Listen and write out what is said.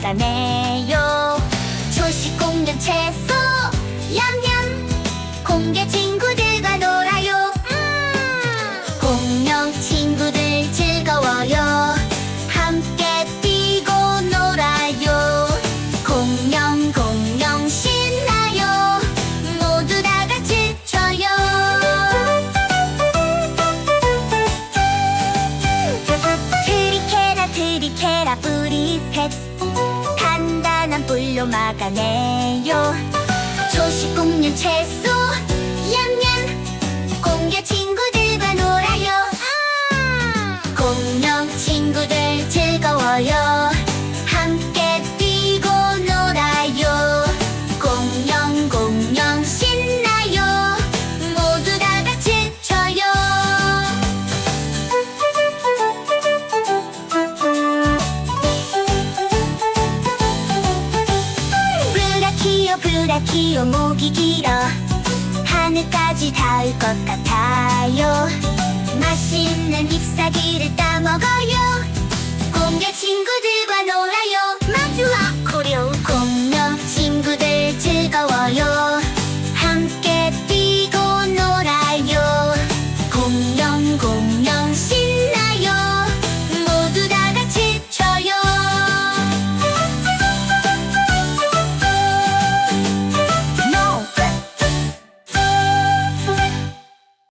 막아내요. 초식 공룡 채소 얌얌 공개 친구들과 놀아요. 음. 공룡 친구들 즐거워요. 함께 뛰고 놀아요. 공룡 공룡 신나요. 모두 다 같이 쳐요. 트리케라 트리케라 뿌리 셋 단단한 불로 막아내요. 조식 공룡 채소 브라키오 목이 하늘까지 닿을 것 같아요. 맛있는 잎사귀를 따먹어요. 공개 친구들과 놀아